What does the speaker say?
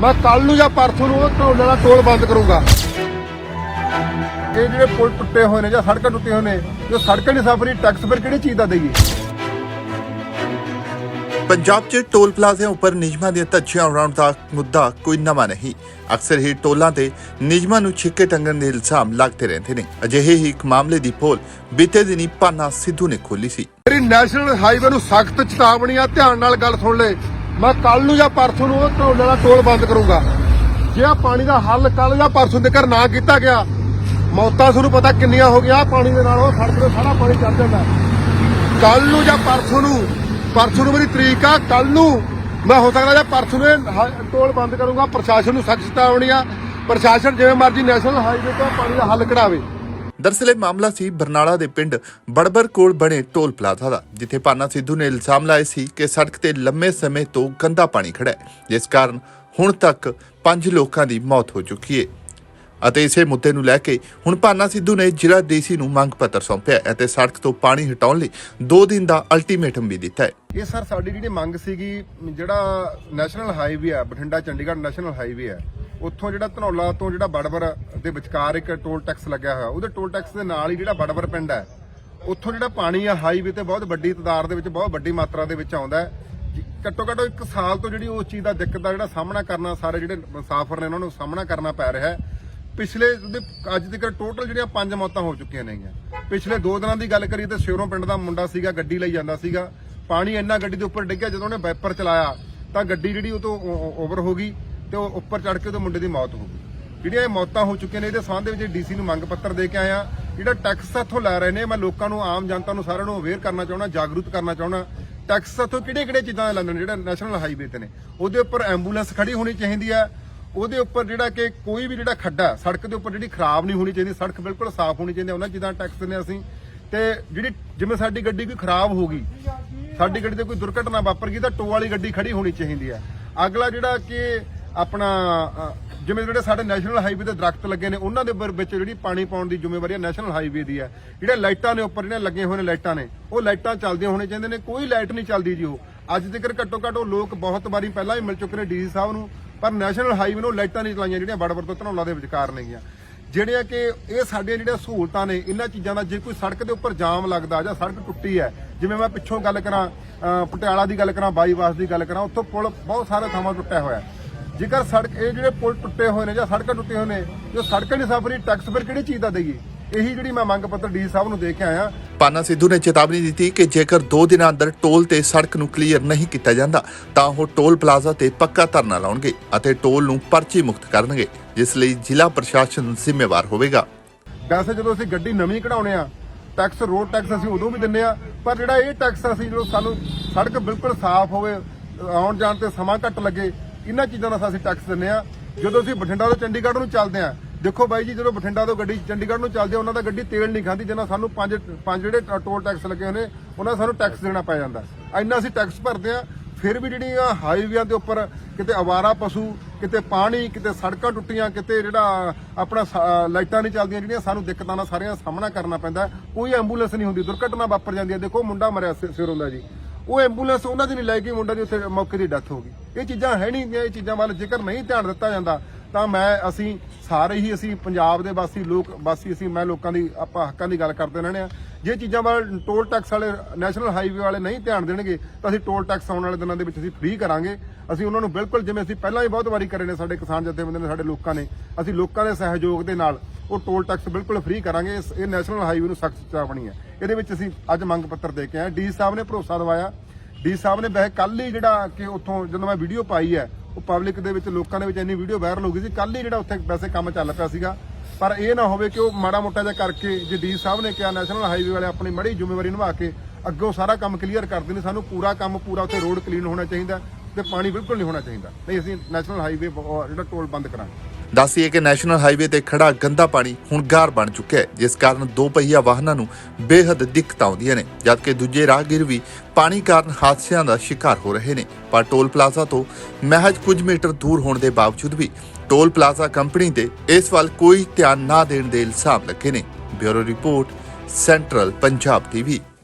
ਮੈਂ ਕੱਲ ਨੂੰ ਜਾਂ ਪਰਸੋਂ ਨੂੰ ਉਹ ਢੋਲੇ ਵਾਲਾ ਟੋਲ ਬੰਦ ਕਰੂੰਗਾ। ਇਹ ਜਿਹੜੇ ਪੁਲ ਟੁੱਟੇ ਹੋਏ ਨੇ ਜਾਂ ਸੜਕਾਂ ਟੁੱਟੀਆਂ ਹੋਏ ਨੇ ਜੋ ਸੜਕਾਂ ਦੀ ਸਫਰੀ ਟੈਕਸ ਫਿਰ ਕਿਹੜੀ ਚੀਜ਼ ਦਾ ਦੇਈਏ? ਪੰਜਾਬ 'ਚ ਟੋਲ ਪਲਾਜ਼ਿਆਂ ਉੱਪਰ ਨਿਯਮਾਂ ਦੀਆਂ ਧੱਜੀਆਂ ਉਡਾਉਣ ਦਾ ਮੁੱਦਾ ਕੋਈ ਨਵਾਂ ਨਹੀਂ। ਅਕਸਰ ਹੀ ਟੋਲਾਂ ਤੇ ਨਿਯਮਾਂ ਨੂੰ ਛਿੱਕੇ ਟੰਗਣ ਦੇ ਇਲਜ਼ਾਮ ਲੱਗਦੇ ਰਹਿੰਦੇ ਨੇ। ਅਜਿਹੇ ਹੀ ਇੱਕ ਮਾਮਲੇ ਦੀ ਪੋਲ ਬੀਤੇ ਦਿਨੀ ਪਾਨਾ ਸਿੱਧੂ ਨੇ ਖੋਲੀ ਸੀ। ਮੇਰੀ ਨੈਸ਼ਨਲ ਹਾਈਵੇ ਨੂੰ ਸਖਤ ਚੇਤਾਵਨੀ ਆ ਧਿਆਨ ਨਾਲ ਗੱਲ ਸੁਣ ਲੈ। ਮੈਂ ਕੱਲ ਨੂੰ ਜਾਂ ਪਰਸੋਂ ਨੂੰ ਉਹ ਢੋਲੇ ਵਾਲਾ ਟੋਲ ਬੰਦ ਕਰੂੰਗਾ। ਜੇ ਆ ਪਾਣੀ ਦਾ ਹੱਲ ਕੱਲ ਜਾਂ ਪਰਸੋਂ ਤੱਕ ਨਾ ਕੀਤਾ ਗਿਆ, ਮੌਤਾਂ ਤੁਹਾਨੂੰ ਪਤਾ ਕਿੰਨੀਆਂ ਹੋ ਗਈਆਂ ਪਾਣੀ ਦੇ ਨਾਲ ਉਹ ਸੜਕ ਤੇ ਸਾਰਾ ਪਾਣੀ ਚੜ ਜਾਂਦਾ। ਕੱਲ ਨੂੰ ਜਾਂ ਪਰਸੋਂ ਨੂੰ ਪਰਸੋਂ ਨੂੰ ਮੇਰੀ ਤਰੀਕ ਆ ਕੱਲ ਨੂੰ ਮੈਂ ਹੋ ਸਕਦਾ ਜਾਂ ਪਰਸੋਂ ਨੂੰ ਟੋਲ ਬੰਦ ਕਰੂੰਗਾ, ਪ੍ਰਸ਼ਾਸਨ ਨੂੰ ਸਖਤ ਚੇਤਾਵਨੀ ਆ ਪ੍ਰਸ਼ਾਸਨ ਜਿਵੇਂ ਮਰਜ਼ੀ ਨੈਸ਼ਨਲ ਹਾਈਵੇ ਤੋਂ ਪਾਣੀ ਦਾ ਹੱਲ ਕਢਾਵੇ। ਦਰਅਸਲ ਇਹ ਮਾਮਲਾ ਸੀ ਬਰਨਾਲਾ ਦੇ ਪਿੰਡ ਬੜਬਰ ਕੋਲ ਬਣੇ ਟੋਲ ਪਲਾਜ਼ਾ ਦਾ, ਜਿੱਥੇ ਪਾਨਾ ਸਿੱਧੂ ਨੇ ਇਲਜ਼ਾਮ ਲਾਏ ਸੀ ਕਿ ਸੜਕ ਤੇ ਲੰਮੇ ਸਮੇਂ ਤੋਂ ਗੰਦਾ ਪਾਣੀ ਖੜਾ ਹੈ। ਜਿਸ ਕਾਰਨ ਹੁਣ ਤੱਕ 5 ਲੋਕਾਂ ਦੀ ਮੌਤ ਹੋ ਚੁੱਕੀ ਹੈ। ਅਤੇ ਇਸੇ ਮੁੱਦੇ ਨੂੰ ਲੈ ਕੇ ਹੁਣ ਪਾਨਾ ਸਿੱਧੂ ਨੇ ਜ਼ਿਲ੍ਹਾ ਡੀਸੀ ਨੂੰ ਮੰਗ ਪੱਤਰ ਸੌਂਪਿਆ ਅਤੇ ਸੜਕ ਤੋਂ ਪਾਣੀ ਹਟਾਉਣ ਲਈ 2 ਦਿਨ ਦਾ ਅਲਟੀਮੇਟਮ ਵੀ ਦਿੱਤਾ ਹੈ। ਇਹ ਸਰ ਸਾਡੀ ਜਿਹੜੀ ਮੰਗ ਸੀਗੀ, ਜਿਹੜਾ ਨੈਸ਼ਨਲ ਹਾਈਵੇ ਆ ਬਠਿੰਡਾ, ਚੰਡੀਗੜ੍ਹ ਨੈਸ਼ਨਲ ਹਾਈਵੇ ਆ ਉੱਥੋਂ ਜਿਹੜਾ ਧਨੌਲਾ ਤੋਂ ਜਿਹੜਾ ਬੜਬਰ ਦੇ ਵਿਚਕਾਰ ਇੱਕ ਟੋਲ ਟੈਕਸ ਲੱਗਿਆ ਹੋਇਆ, ਉਹਦੇ ਟੋਲ ਟੈਕਸ ਦੇ ਨਾਲ ਹੀ ਜਿਹੜਾ ਬੜਬਰ ਪਿੰਡ ਹੈ, ਉੱਥੋਂ ਜਿਹੜਾ ਪਾਣੀ ਆ ਹਾਈਵੇ ਤੇ ਬਹੁਤ ਵੱਡੀ ਤਦਾਦ ਦੇ ਵਿੱਚ, ਬਹੁਤ ਵੱਡੀ ਮਾਤਰਾ ਦੇ ਵਿੱਚ ਆਉਂਦਾ ਘੱਟੋ ਘੱਟ ਇੱਕ ਸਾਲ ਤੋਂ ਜਿਹੜੀ ਉਸ ਚੀਜ਼ ਦਾ ਦਿੱਕਤ ਦਾ ਜਿਹੜਾ ਸਾਹਮਣਾ ਕਰਨਾ, ਸਾਰੇ ਜਿਹੜੇ ਮੁਸਾਫਰ ਨੇ ਉਹਨਾਂ ਨੂੰ ਸਾਹਮਣਾ ਕਰਨਾ ਪੈ ਰਿਹਾ ਹੈ। ਪਿਛਲੇ ਉਹਦੇ ਅੱਜ ਤੱਕ ਟੋਟਲ ਜਿਹੜੀਆਂ ਪੰਜ ਮੌਤਾਂ ਹੋ ਚੁੱਕੀਆਂ ਨੇਗੀਆਂ ਪਿਛਲੇ 2 ਦਿਨਾਂ ਦੀ ਗੱਲ ਕਰੀਏ ਤਾਂ ਸ਼ੇਰੋਂ ਪਿੰਡ ਦਾ ਮੁੰਡਾ ਸੀਗਾ, ਗੱਡੀ ਲਈ ਜਾਂਦਾ ਸੀਗਾ। ਪਾਣੀ ਇੰਨਾ ਗੱਡੀ ਦੇ ਉੱਪਰ ਡਿੱਗਿਆ, ਜਦੋਂ ਉਹਨੇ ਵਾਈਪਰ ਚਲਾਇਆ, ਤਾਂ ਗੱਡੀ ਜਿਹੜੀ ਉਹ ਤੋਂ ਓਵਰ ਹੋ ਗਈ। ਤੇ ਉਹ ਉੱਪਰ ਚੜ ਕੇ ਉਹਦੇ ਮੁੰਡੇ ਦੀ ਮੌਤ ਹੋ ਗਈ। ਜਿਹੜੀਆਂ ਇਹ ਮੌਤਾਂ ਹੋ ਚੁੱਕੀਆਂ ਨੇ ਇਹਦੇ ਸੰਬੰਧ ਦੇ ਵਿੱਚ ਡੀਸੀ ਨੂੰ ਮੰਗ ਪੱਤਰ ਦੇ ਕੇ ਆਇਆ ਜਿਹੜਾ ਟੈਕਸ ਇੱਥੋਂ ਲੈ ਰਹੇ ਨੇ ਮੈਂ ਲੋਕਾਂ ਨੂੰ ਆਮ ਜਨਤਾ ਨੂੰ ਸਾਰਿਆਂ ਨੂੰ ਅਵੇਅਰ ਕਰਨਾ ਚਾਹੁੰਦਾ ਜਾਗਰੂਕ ਕਰਨਾ ਚਾਹੁੰਦਾ ਟੈਕਸ ਇੱਥੋਂ ਕਿਹੜੇ ਕਿਹੜੇ ਚੀਜ਼ਾਂ ਦਾ ਲੈਂਦੇ ਨੇ ਜਿਹੜਾ ਨੈਸ਼ਨਲ ਹਾਈਵੇ ਤੇ ਨੇ। ਉਹਦੇ ਉੱਪਰ ਐਂਬੂਲੈਂਸ ਖੜੀ ਹੋਣੀ ਚਾਹੀਦੀ ਹੈ ਉਹਦੇ ਉੱਪਰ ਜਿਹੜਾ ਕਿ ਕੋਈ ਵੀ ਜਿਹੜਾ ਖੱਡਾ ਸੜਕ ਦੇ ਉੱਪਰ ਜਿਹੜੀ ਖਰਾਬ ਨਹੀਂ ਹੋਣੀ ਚਾਹੀਦੀ ਸੜਕ ਬਿਲਕੁਲ ਸਾਫ਼ ਹੋਣੀ ਚਾਹੀਦੀ ਹੈ, ਉਹਨਾਂ ਚੀਜ਼ਾਂ ਟੈਕਸ ਦਿੰਦੇ ਹਾਂ ਅਸੀਂ। ਤੇ ਜਿਹੜੀ ਜਿਵੇਂ ਸਾਡੀ ਗੱਡੀ ਕੋਈ ਖਰਾਬ ਹੋ ਗਈ ਸਾਡੀ ਗੱਡੀ ਤੇ ਕੋਈ ਦੁਰਘਟਨਾ ਵਾਪਰ ਗਈ ਤਾਂ ਟੋ ਵਾਲੀ ਗੱਡੀ ਖੜੀ ਹੋਣੀ ਚਾਹੀਦੀ ਹੈ। ਅਗਲਾ ਜਿਹੜਾ ਕਿ ਆਪਣਾ ਜਿਵੇਂ ਜਿਹੜੇ ਸਾਡੇ ਨੈਸ਼ਨਲ ਹਾਈਵੇ ਤੇ ਦਰਖਤ ਲੱਗੇ ਨੇ, ਉਹਨਾਂ ਦੇ ਵਿੱਚ ਜਿਹੜੀ ਪਾਣੀ ਪਾਉਣ ਦੀ ਜ਼ਿੰਮੇਵਾਰੀ ਹੈ ਨੈਸ਼ਨਲ ਹਾਈਵੇ ਦੀ ਹੈ ਜਿਹੜੇ ਲਾਈਟਾਂ ਨੇ ਉੱਪਰ ਜਿਹੜੀਆਂ ਲੱਗੀਆਂ ਹੋਏ ਨੇ ਲਾਈਟਾਂ ਨੇ, ਉਹ ਲਾਈਟਾਂ ਚੱਲਦੀਆਂ ਹੋਣੇ ਚਾਹੀਦੇ ਨੇ, ਕੋਈ ਲਾਈਟ ਨਹੀਂ ਚੱਲਦੀ ਜੀ ਉਹ। ਅੱਜ ਤੱਕ ਘੱਟੋ ਘੱਟ ਉਹ ਲੋਕ ਬਹੁਤ ਵਾਰੀ ਪਹਿਲਾਂ ਵੀ ਮਿਲ ਚੁੱਕੇ ਨੇ ਡੀਸੀ ਸਾਹਿਬ ਨੂੰ, ਪਰ ਨੈਸ਼ਨਲ ਹਾਈਵੇ ਨੂੰ ਲਾਈਟਾਂ ਨਹੀਂ ਚਲਾਈਆਂ ਜਿਹੜੀਆਂ ਬੜਬੜ ਤੋਂ ਧਨੌਲਾ ਦੇ ਵਿਚਕਾਰ ਨੇਗੀਆਂ ਜਿਹੜੀਆਂ ਕਿ ਇਹ ਸਾਡੀਆਂ ਜਿਹੜੀਆਂ ਸਹੂਲਤਾਂ ਨੇ, ਇਹਨਾਂ ਚੀਜ਼ਾਂ ਦਾ ਜੇ ਕੋਈ ਸੜਕ ਦੇ ਉੱਪਰ ਜਾਮ ਲੱਗਦਾ ਜਾਂ ਸੜਕ ਟੁੱਟੀ ਹੈ, ਜਿਵੇਂ ਮੈਂ ਪਿੱਛੋਂ ਗੱਲ ਕਰਾਂ ਪਟਿਆਲਾ ਦੀ ਗੱਲ ਕਰਾਂ ਬਾਈਵਾਸ ਦੀ ਗੱਲ ਕਰਾਂ, ਉੱਥੋਂ ਪੁਲ ਬਹੁਤ ਸਾਰੇ ਥਾਵਾਂ ਟੁੱਟਿਆ ਹੋਇਆ। ਜੇਕਰ ਸੜਕ ਇਹ ਜਿਹੜੇ ਪੁਲ ਟੁੱਟੇ ਹੋਏ ਨੇ ਜਾਂ ਸੜਕਾਂ ਟੁੱਟੀਆਂ ਹੋਏ ਨੇ ਜੋ ਸੜਕਾਂ ਦੀ ਸਫਰੀ ਟੈਕਸ ਫਿਰ ਕਿਹੜੀ ਚੀਜ਼ ਦਾ ਦੇਈਏ? ਇਹੀ ਜਿਹੜੀ ਮੈਂ ਮੰਗ ਪੱਤਰ ਡੀ ਸਾਹਿਬ ਨੂੰ ਦੇ ਕੇ ਆਇਆ। ਪਾਨਾ ਸਿੱਧੂ ਨੇ ਚੇਤਾਵਨੀ ਦਿੱਤੀ ਕਿ ਜੇਕਰ 2 ਦਿਨਾਂ ਅੰਦਰ ਟੋਲ ਤੇ ਸੜਕ ਨੂੰ ਕਲੀਅਰ ਨਹੀਂ ਕੀਤਾ ਜਾਂਦਾ ਤਾਂ ਉਹ ਟੋਲ ਪਲਾਜ਼ਾ ਤੇ ਪੱਕਾ ਧਰਨਾ ਲਾਉਣਗੇ ਅਤੇ ਟੋਲ ਨੂੰ ਪਰਚੀ ਮੁਕਤ ਕਰਨਗੇ ਜਿਸ ਲਈ ਜ਼ਿਲ੍ਹਾ ਪ੍ਰਸ਼ਾਸਨ ਜ਼ਿੰਮੇਵਾਰ ਹੋਵੇਗਾ। ਵੈਸੇ ਜਦੋਂ ਅਸੀਂ ਗੱਡੀ ਨਵੀਂ ਕਢਾਉਣੇ ਆ ਟੈਕਸ ਰੋਡ ਟੈਕਸ ਅਸੀਂ ਉਦੋਂ ਵੀ ਦਿੰਨੇ ਆ ਪਰ ਜਿਹੜਾ ਇਹ ਟੈਕਸ ਅਸੀਂ ਜਦੋਂ ਸਾਨੂੰ ਸੜਕ ਬਿਲਕੁਲ ਸਾਫ਼ ਹੋਵੇ ਆਉਣ ਜਾਣ ਤੇ ਸਮਾਂ ਘੱਟ ਲੱਗੇ ਇਹਨਾਂ ਚੀਜ਼ਾਂ ਦਾ ਅਸੀਂ ਟੈਕਸ ਦਿੰਨੇ ਆ ਜਦੋਂ ਅਸੀਂ ਬਠਿੰਡਾ ਤੋਂ ਚੰਡੀਗੜ੍ਹ ਨੂੰ ਚੱਲਦੇ ਆ ਦੇਖੋ ਬਾਈ ਜੀ, ਜਦੋਂ ਬਠਿੰਡਾ ਤੋਂ ਗੱਡੀ ਚੰਡੀਗੜ੍ਹ ਨੂੰ ਚੱਲਦੇ ਆ ਉਹਨਾਂ ਦਾ ਗੱਡੀ ਤੇਲ ਨਹੀਂ ਖਾਂਦੀ ਜਿੰਨਾ ਸਾਨੂੰ ਪੰਜ ਪੰਜ ਜਿਹੜੇ ਟੋਲ ਟੈਕਸ ਲੱਗੇ ਹੋਏ ਨੇ, ਉਹਨਾਂ ਦਾ ਸਾਨੂੰ ਟੈਕਸ ਦੇਣਾ ਪੈ ਜਾਂਦਾ। ਇੰਨਾ ਅਸੀਂ ਟੈਕਸ ਭਰਦੇ ਆ ਫਿਰ ਵੀ ਜਿਹੜੀਆਂ ਹਾਈਵੇਆਂ ਦੇ ਉੱਪਰ ਕਿਤੇ ਅਵਾਰਾ ਪਸ਼ੂ, ਕਿਤੇ ਪਾਣੀ, ਕਿਤੇ ਸੜਕਾਂ ਟੁੱਟੀਆਂ, ਕਿਤੇ ਜਿਹੜਾ ਆਪਣਾ ਸ- ਲਾਈਟਾਂ ਨਹੀਂ ਚੱਲਦੀਆਂ, ਜਿਹੜੀਆਂ ਸਾਨੂੰ ਦਿੱਕਤਾਂ ਦਾ ਸਾਰਿਆਂ ਦਾ ਸਾਹਮਣਾ ਕਰਨਾ ਪੈਂਦਾ ਕੋਈ ਐਂਬੂਲੈਂਸ ਨਹੀਂ ਹੁੰਦੀ, ਦੁਰਘਟਨਾ ਵਾਪਰ ਜਾਂਦੀ ਹੈ। ਦੇਖੋ, ਮੁੰਡਾ ਮਰਿਆ ਸਿ- ਸਿਰੋਂ ਦਾ ਜੀ। ਉਹ ਐਂਬੂਲੈਂਸ ਉਹਨਾਂ ਦੀ ਨਹੀਂ ਲੈ ਗਈ, ਮੁੰਡਾ ਦੀ ਉੱਥੇ ਮੌਕੇ ਦੀ ਡੈਥ ਹੋ ਗਈ। ਇਹ ਚੀਜ਼ਾਂ ਹੈ ਨਹੀਂ ਇਹ ਚੀਜ਼ਾਂ ਵੱਲ ਜੇਕਰ ਨਹੀਂ ਧਿਆਨ ਦਿੱਤਾ ਜਾਂਦਾ, ਤਾਂ ਮੈਂ ਅਸੀਂ ਸਾਰੇ ਹੀ ਅਸੀਂ ਪੰਜਾਬ ਦੇ ਵਾਸੀ ਲੋਕ, ਵਾਸੀ ਅਸੀਂ, ਮੈਂ ਲੋਕਾਂ ਦੀ, ਆਪਾਂ ਹੱਕਾਂ ਦੀ ਗੱਲ ਕਰਦੇ ਰਹਿੰਦੇ ਆ ਜੇ ਚੀਜ਼ਾਂ ਵੱਲ ਟੋਲ ਟੈਕਸ ਵਾਲੇ ਨੈਸ਼ਨਲ ਹਾਈਵੇ ਵਾਲੇ ਨਹੀਂ ਧਿਆਨ ਦੇਣਗੇ, ਤਾਂ ਅਸੀਂ ਟੋਲ ਟੈਕਸ ਆਉਣ ਵਾਲੇ ਦਿਨਾਂ ਦੇ ਵਿੱਚ ਅਸੀਂ ਫ੍ਰੀ ਕਰਾਂਗੇ। ਅਸੀਂ ਉਹਨਾਂ ਨੂੰ ਬਿਲਕੁਲ ਜਿਵੇਂ ਅਸੀਂ ਪਹਿਲਾਂ ਹੀ ਬਹੁਤ ਵਾਰੀ ਕਰੇ ਨੇ ਸਾਡੇ ਕਿਸਾਨ ਜਥੇਬੰਦੀਆਂ ਨੇ, ਸਾਡੇ ਲੋਕਾਂ ਨੇ, ਅਸੀਂ ਲੋਕਾਂ ਦੇ ਸਹਿਯੋਗ ਦੇ ਨਾਲ ਉਹ ਟੋਲ ਟੈਕਸ ਬਿਲਕੁਲ ਫ੍ਰੀ ਕਰਾਂਗੇ। ਇਸ- ਇਹ ਨੈਸ਼ਨਲ ਹਾਈਵੇ ਨੂੰ ਸਖਤ ਚੇਤਾਵਨੀ ਹੈ। ਇਹਦੇ ਵਿੱਚ ਅਸੀਂ ਅੱਜ ਮੰਗ ਪੱਤਰ ਦੇ ਕੇ ਆਏ ਡੀ ਸਾਹਿਬ ਨੇ ਭਰੋਸਾ ਦਿਵਾਇਆ ਡੀ ਸਾਹਿਬ ਨੇ ਵੈਸੇ ਕੱਲ ਹੀ ਜਿਹੜਾ ਕਿ ਉੱਥੋਂ ਜਦੋਂ ਮੈਂ ਵੀਡੀਓ ਪਾਈ ਹੈ, ਉਹ ਪਬਲਿਕ ਦੇ ਵਿੱਚ ਲੋਕਾਂ ਦੇ ਵਿੱਚ ਇੰਨੀ ਵੀਡੀਓ ਵਾਇਰਲ ਹੋ ਗਈ ਸੀ ਕੱਲ ਹੀ ਜਿਹੜਾ ਉੱਥੇ ਵੈਸੇ ਕੰਮ ਚੱਲ ਪਿਆ ਸੀਗਾ। ਪਰ ਇਹ ਨਾ ਹੋਵੇ ਕਿ ਉਹ ਮਾੜਾ ਮੋਟਾ ਜਿਹਾ ਕਰਕੇ ਜੇ ਡੀ ਸਾਹਿਬ ਨੇ ਕਿਹਾ ਨੈਸ਼ਨਲ ਹਾਈਵੇ ਵਾਲੇ ਆਪਣੀ ਮੜੀ ਜ਼ਿੰਮੇਵਾਰੀ ਨਿਭਾ ਕੇ ਅੱਗੋਂ ਸਾਰਾ ਕੰਮ ਕਲੀਅਰ ਕਰਦੇ ਨੇ ਸਾਨੂੰ ਪੂਰਾ ਕੰਮ, ਪੂਰਾ ਉੱਥੇ ਰੋਡ ਕਲੀਨ ਹੋਣਾ ਚਾਹੀਦਾ ਤੇ ਪਾਣੀ ਬਿਲਕੁਲ ਨਹੀਂ ਹੋਣਾ ਚਾਹੀਦਾ। ਨਹੀਂ, ਅਸੀਂ ਨੈਸ਼ਨਲ ਹਾਈਵੇ ਜਿਹੜਾ ਟੋਲ ਬੰਦ ਕਰਾਂਗੇ। ਦੱਸੀਏ ਕਿ ਨੈਸ਼ਨਲ ਹਾਈਵੇ ਤੇ ਖੜਾ ਗੰਦਾ ਪਾਣੀ ਹੁਣ ਗਾਰ ਬਣ ਚੁੱਕਿਆ ਹੈ, ਜਿਸ ਕਾਰਨ ਦੋ ਪਹੀਆ ਵਾਹਨਾਂ ਨੂੰ ਬੇਹੱਦ ਦਿੱਕਤਾਂ ਆਉਂਦੀਆਂ ਨੇ, ਜਦਕਿ ਦੂਜੇ ਰਾਹਗੀਰ ਵੀ ਪਾਣੀ ਕਾਰਨ ਹਾਦਸਿਆਂ ਦਾ ਸ਼ਿਕਾਰ ਹੋ ਰਹੇ ਨੇ। ਪਰ ਟੋਲ ਪਲਾਜ਼ਾ ਤੋਂ ਮਹਿਜ ਕੁਝ ਮੀਟਰ ਦੂਰ ਹੋਣ ਦੇ ਬਾਵਜੂਦ ਵੀ ਟੋਲ ਪਲਾਜ਼ਾ ਕੰਪਨੀ ਦੇ ਇਸ ਵੱਲ ਕੋਈ ਧਿਆਨ ਨਾ ਦੇਣ ਦੇ ਇਲਜ਼ਾਮ ਲੱਗੇ ਨੇ। Bureau report, central Punjab TV.